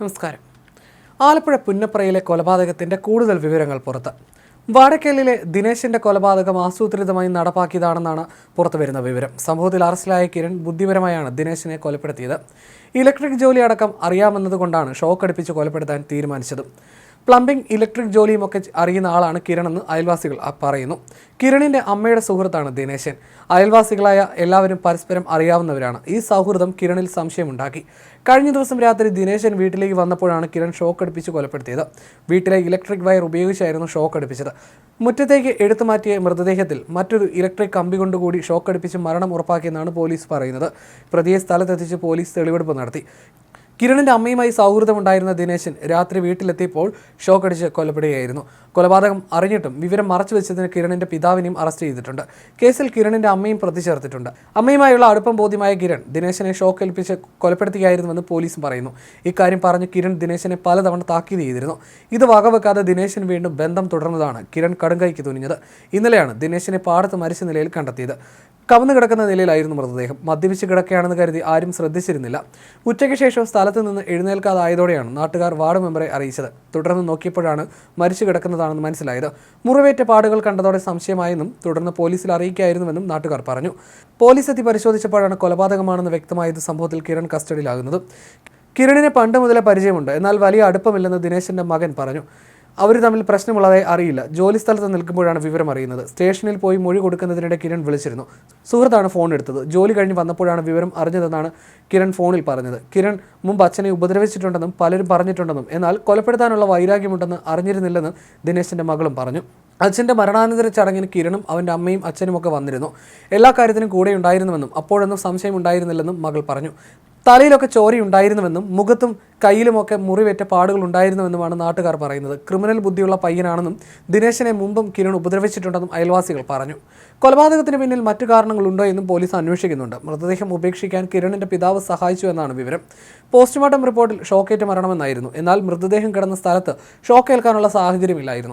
നമസ്കാരം. ആലപ്പുഴ പുന്നപ്രയിലെ കൊലപാതകത്തിന്റെ കൂടുതൽ വിവരങ്ങൾ പുറത്ത്. വാടക്കേലിലെ ദിനേശിന്റെ കൊലപാതകം ആസൂത്രിതമായി നടപ്പാക്കിയതാണെന്നാണ് പുറത്തുവരുന്ന വിവരം. സംഭവത്തിൽ അറസ്റ്റിലായ കിരൺ ബുദ്ധിപരമായാണ് ദിനേശിനെ കൊലപ്പെടുത്തിയത്. ഇലക്ട്രിക് ജോലി അടക്കം അറിയാമെന്നതുകൊണ്ടാണ് ഷോക്ക് അടുപ്പിച്ച് കൊലപ്പെടുത്താൻ തീരുമാനിച്ചത്. പ്ലംബിംഗ് ഇലക്ട്രിക് ജോലിയുമൊക്കെ അറിയുന്ന ആളാണ് കിരൺ എന്ന് അയൽവാസികൾ പറയുന്നു. കിരണിന്റെ അമ്മയുടെ സുഹൃത്താണ് ദിനേശൻ. അയൽവാസികളായ എല്ലാവരും പരസ്പരം അറിയാവുന്നവരാണ്. ഈ സൗഹൃദം കിരണിൽ സംശയമുണ്ടാക്കി. കഴിഞ്ഞ ദിവസം രാത്രി ദിനേശൻ വീട്ടിലേക്ക് വന്നപ്പോഴാണ് കിരൺ ഷോക്ക് അടുപ്പിച്ച് കൊലപ്പെടുത്തിയത്. വീട്ടിലെ ഇലക്ട്രിക് വയർ ഉപയോഗിച്ചായിരുന്നു ഷോക്ക് അടുപ്പിച്ചത്. മുറ്റത്തേക്ക് എടുത്തു മാറ്റിയ മൃതദേഹത്തിൽ മറ്റൊരു ഇലക്ട്രിക് കമ്പി കൊണ്ടുകൂടി ഷോക്ക് അടുപ്പിച്ച് മരണം ഉറപ്പാക്കിയെന്നാണ് പോലീസ് പറയുന്നത്. പ്രതിയെ സ്ഥലത്തെത്തിച്ച് പോലീസ് തെളിവെടുപ്പ് നടത്തി. കിരണിന്റെ അമ്മയുമായി സൗഹൃദമുണ്ടായിരുന്ന ദിനേശൻ രാത്രി വീട്ടിലെത്തിയപ്പോൾ ഷോക്കടിച്ച് കൊലപ്പെടുകയായിരുന്നു കൊലപാതകം അറിഞ്ഞിട്ടും വിവരം മറച്ചു വെച്ചതിന് കിരണിന്റെ പിതാവിനെയും അറസ്റ്റ് ചെയ്തിട്ടുണ്ട്. കേസിൽ കിരണിന്റെ അമ്മയും പ്രതി ചേർത്തിട്ടുണ്ട് അമ്മയുമായുള്ള അടുപ്പം ബോധ്യമായ കിരൺ ദിനേശനെ ഷോക്ക് ഏൽപ്പിച്ച് കൊലപ്പെടുത്തുകയായിരുന്നുവെന്ന് പോലീസും പറയുന്നു. ഇക്കാര്യം പറഞ്ഞ് കിരൺ ദിനേശനെ പലതവണ താക്കീത് ചെയ്തിരുന്നു. ഇത് വകവെക്കാതെ ദിനേശൻ വീണ്ടും ബന്ധം തുടർന്നതാണ് കിരൺ കടുങ്കൈക്ക് തുനിഞ്ഞത്. ഇന്നലെയാണ് ദിനേശിനെ പാടത്ത് മരിച്ച നിലയിൽ കണ്ടെത്തിയത്. കവന്നു കിടക്കുന്ന നിലയിലായിരുന്നു മൃതദേഹം. മദ്യപിച്ച് കിടക്കുകയാണെന്ന് കരുതി ആരും ശ്രദ്ധിച്ചിരുന്നില്ല. ഉച്ചയ്ക്ക് ശേഷം സ്ഥലത്ത് നിന്ന് എഴുന്നേൽക്കാതായതോടെയാണ് നാട്ടുകാർ വാർഡ് മെമ്പറെ അറിയിച്ചത്. തുടർന്ന് നോക്കിയപ്പോഴാണ് മരിച്ചു കിടക്കുന്നതാണെന്ന് മനസ്സിലായത്. മുറിവേറ്റ പാടുകൾ കണ്ടതോടെ സംശയമായെന്നും തുടർന്ന് പോലീസിൽ അറിയിക്കായിരുന്നുവെന്നും നാട്ടുകാർ പറഞ്ഞു. പോലീസ് എത്തി പരിശോധിച്ചപ്പോഴാണ് കൊലപാതകമാണെന്ന് വ്യക്തമായത് സംഭവത്തിൽ കിരൺ കസ്റ്റഡിയിലാകുന്നത്. കിരണിനെ പണ്ട് മുതലേ പരിചയമുണ്ട്. എന്നാൽ വലിയ അടുപ്പമില്ലെന്ന് ദിനേശന്റെ മകൻ പറഞ്ഞു. അവർ തമ്മിൽ പ്രശ്നമുള്ളതായി അറിയില്ല. ജോലി സ്ഥലത്ത് നിൽക്കുമ്പോഴാണ് വിവരം അറിയുന്നത്. സ്റ്റേഷനിൽ പോയി മൊഴി കൊടുക്കുന്നതിനിടെ കിരൺ വിളിച്ചിരുന്നു. സുഹൃത്താണ് ഫോൺ എടുത്തത്. ജോലി കഴിഞ്ഞ് വന്നപ്പോഴാണ് വിവരം അറിഞ്ഞതെന്നാണ് കിരൺ ഫോണിൽ പറഞ്ഞത്. കിരൺ മുമ്പ് അച്ഛനെ ഉപദ്രവിച്ചിട്ടുണ്ടെന്നും പലരും പറഞ്ഞിട്ടുണ്ടെന്നും എന്നാൽ കൊലപ്പെടുത്താനുള്ള വൈരാഗ്യമുണ്ടെന്ന് അറിഞ്ഞിരുന്നില്ലെന്ന് ദിനേശിന്റെ മകളും പറഞ്ഞു. അച്ഛന്റെ മരണാനന്തര ചടങ്ങിന് കിരണും അവന്റെ അമ്മയും അച്ഛനും ഒക്കെ വന്നിരുന്നു. എല്ലാ കാര്യത്തിനും കൂടെ ഉണ്ടായിരുന്നുവെന്നും അപ്പോഴൊന്നും സംശയം ഉണ്ടായിരുന്നില്ലെന്നും മകൾ പറഞ്ഞു. തലയിലൊക്കെ ചോരയുണ്ടായിരുന്നുവെന്നും മുഖത്തും കയ്യിലുമൊക്കെ മുറിവേറ്റ പാടുകൾ ഉണ്ടായിരുന്നുവെന്നുമാണ് നാട്ടുകാർ പറയുന്നത്. ക്രിമിനൽ ബുദ്ധിയുള്ള പയ്യനാണെന്നും ദിനേശനെ മുമ്പും കിരൺ ഉപദ്രവിച്ചിട്ടുണ്ടെന്നും അയൽവാസികൾ പറഞ്ഞു. കൊലപാതകത്തിന് പിന്നിൽ മറ്റു കാരണങ്ങളുണ്ടോ എന്നും പോലീസ് അന്വേഷിക്കുന്നുണ്ട്. മൃതദേഹം ഉപേക്ഷിക്കാൻ കിരണിന്റെ പിതാവ് സഹായിച്ചു എന്നാണ് വിവരം. പോസ്റ്റ്മോർട്ടം റിപ്പോർട്ടിൽ ഷോക്കേറ്റ് മരണമെന്നായിരുന്നു. എന്നാൽ മൃതദേഹം കിടന്ന സ്ഥലത്ത് ഷോക്കേൽക്കാനുള്ള സാഹചര്യമില്ലായിരുന്നു.